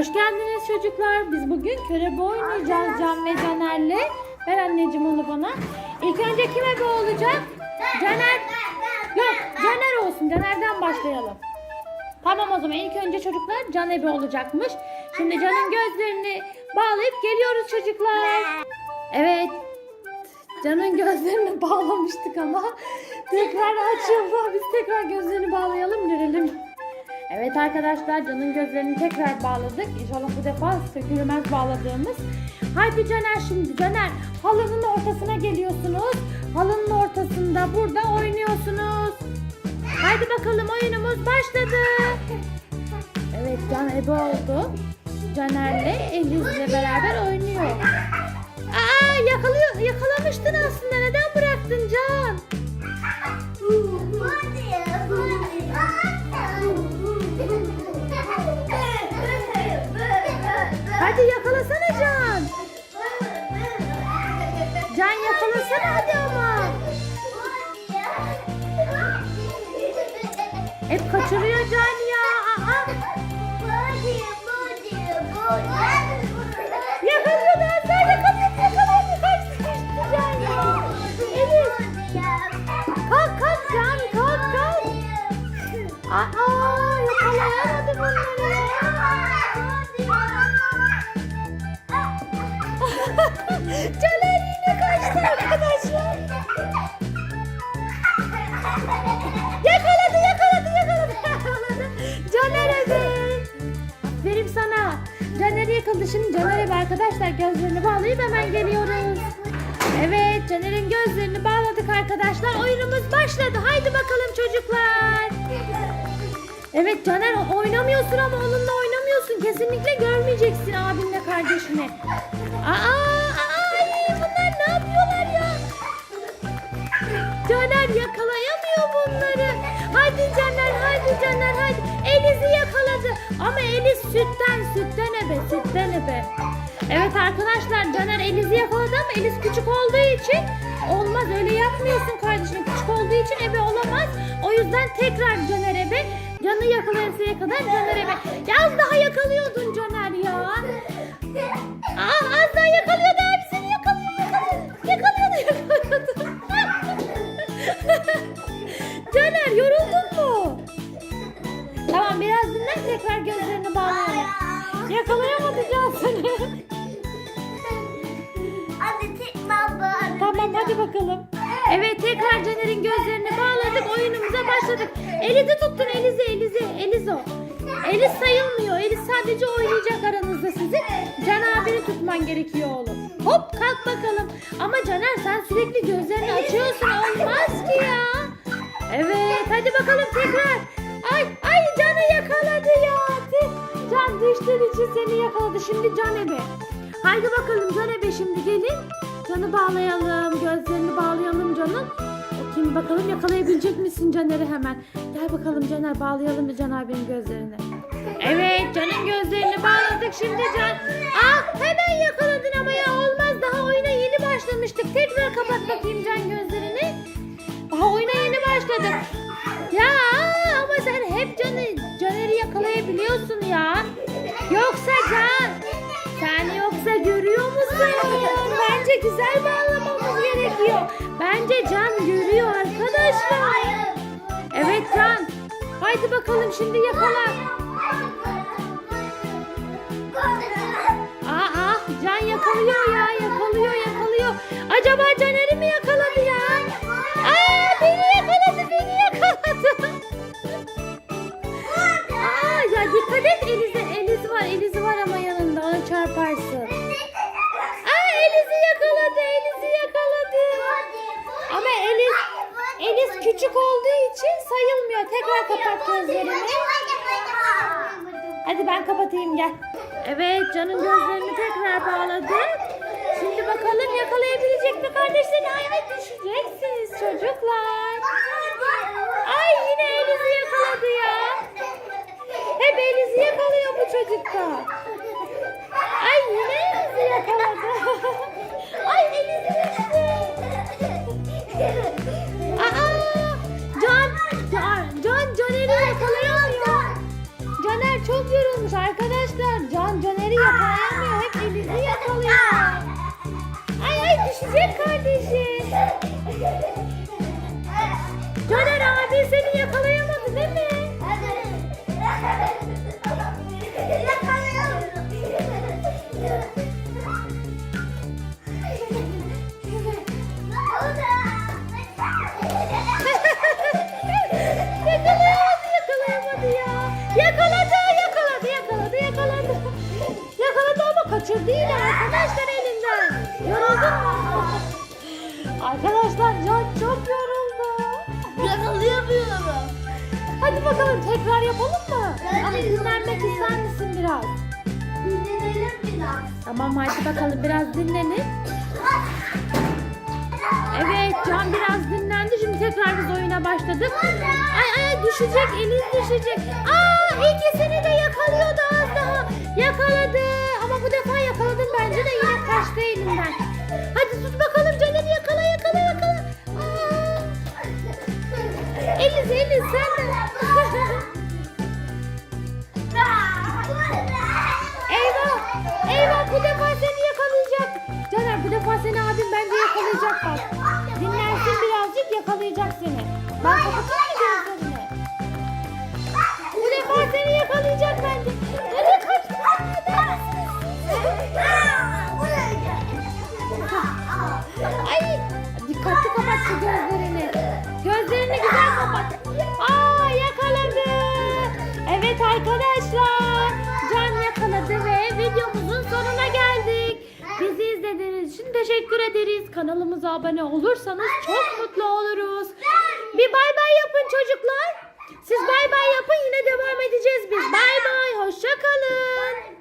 Hoş geldiniz çocuklar. Biz bugün körebe oynayacağız Can ve Caner'le. Ver anneciğim onu bana. İlk önce kim ebe olacak? Caner. Yok Caner olsun. Caner'den başlayalım. Tamam o zaman ilk önce çocuklar Can ebe olacakmış. Şimdi Can'ın gözlerini bağlayıp geliyoruz çocuklar. Evet. Can'ın gözlerini bağlamıştık ama tekrar açıldı. Biz tekrar gözlerini bağlayalım görelim. Evet arkadaşlar Can'ın gözlerini tekrar bağladık. İnşallah bu defa sökülmez bağladığımız. Haydi Caner şimdi Caner halının ortasına geliyorsunuz. Halının ortasında burada oynuyorsunuz. Haydi bakalım oyunumuz başladı. Evet Can ebe oldu. Caner'le Eliz'le beraber oynuyor. Aa yakalıyor, yakalamıştın aslında. Neden bıraktın Can? Hadi yakalasana Can. Can Şimdi Caner eve arkadaşlar gözlerini bağlayıp hemen geliyoruz. Evet Caner'in gözlerini bağladık arkadaşlar. Oyunumuz başladı. Haydi bakalım çocuklar. Evet Caner oynamıyorsun ama onunla oynamıyorsun. Kesinlikle görmeyeceksin abinle kardeşini. Aa, ay, bunlar ne yapıyorlar ya? Caner yakalayamıyor bunları. Hadi Caner, hadi Caner, hadi. Eliz'i yakaladı. Ama Eliz sütten, sütten ebe, sütten ebe. Evet arkadaşlar Caner Eliz'i yakaladı ama Eliz küçük olduğu için olmaz. Öyle yapmıyorsun kardeşim. Küçük olduğu için ebe olamaz. O yüzden tekrar Caner ebe. Canı yakalayasıya kadar Caner ebe. Ya az daha yakalıyordun Caner ya. Aa az daha yakalıyordu Yakalayamadı Can seni. Tamam hadi bakalım. Evet tekrar Caner'in gözlerini bağladık. Oyunumuza başladık. Eliz'i tuttun Eliz'i Eliz'i. Eliz o. Eliz sayılmıyor. Eliz sadece oynayacak aranızda sizin. Can abini tutman gerekiyor oğlum. Hop kalk bakalım. Ama Caner sen sürekli gözlerini açıyorsun. Olmaz ki ya. Evet hadi bakalım tekrar. Ay ay Can'ı yakaladı ya. Can düştüğün için seni yakaladı. Şimdi Can ebe. Haydi bakalım Can ebe şimdi gelin. Can'ı bağlayalım. Gözlerini bağlayalım Can'ın. Bakayım bakalım yakalayabilecek misin Caner'i hemen. Gel bakalım Caner bağlayalım mı Can abinin gözlerini. Evet Can'ın gözlerini bağladık şimdi Can. Ah hemen yakaladın ama ya olmaz daha oyuna yeni başlamıştık. Tekrar kapat bakayım Can gözlerini. Daha oyuna yeni başladık. Ya ama sen hep Caner'i yakalayabiliyorsun ya. Yoksa Can sen yoksa görüyor musun? Bence güzel bağlamamız gerekiyor. Bence Can görüyor arkadaşlar. Evet Can. Haydi bakalım şimdi yakala. Aa, Can yakalıyor ya yakalıyor yakalıyor. Acaba Caner'i küçük olduğu için sayılmıyor. Tekrar kapat gözlerini. Hadi ben kapatayım gel. Evet Can'ın gözlerini tekrar bağladık. Şimdi bakalım yakalayabilecek mi kardeşlerini? Ay ay hep yakalıyor. Ay ay düşecek kardeşim. Yakaladı ama kaçırdı yine arkadaşlar elinden. Yoruldun mu? Arkadaşlar Can çok yoruldu. Yakalayamıyorum. Hadi bakalım tekrar yapalım mı? Ama dinlenmek ister misin biraz? Dinlenelim biraz. Tamam hadi bakalım biraz dinlenin. Evet Can biraz dinlendi. Şimdi tekrar biz oyuna başladık. Ay ay düşecek. Eliz düşecek. Aa ikisini de yakalıyordu az daha. Yakaladı. Kaçtı elinden. Hadi tut bakalım Caner'i yakala yakala yakala. Eliz Eliz sen de. Eyvah! Eyvah bu defa seni yakalayacak. Caner bu defa seni abim bence yakalayacak bak. Dinlensin birazcık yakalayacak seni. Ben kapatayım Ay dikkatli kapat şu gözlerini. Gözlerini güzel kapat. Aa yakaladı. Evet arkadaşlar. Can yakaladı ve videomuzun sonuna geldik. Bizi izlediğiniz için teşekkür ederiz. Kanalımıza abone olursanız çok mutlu oluruz. Bir bay bay yapın çocuklar. Siz bay bay yapın yine devam edeceğiz biz. Bay bay hoşça kalın.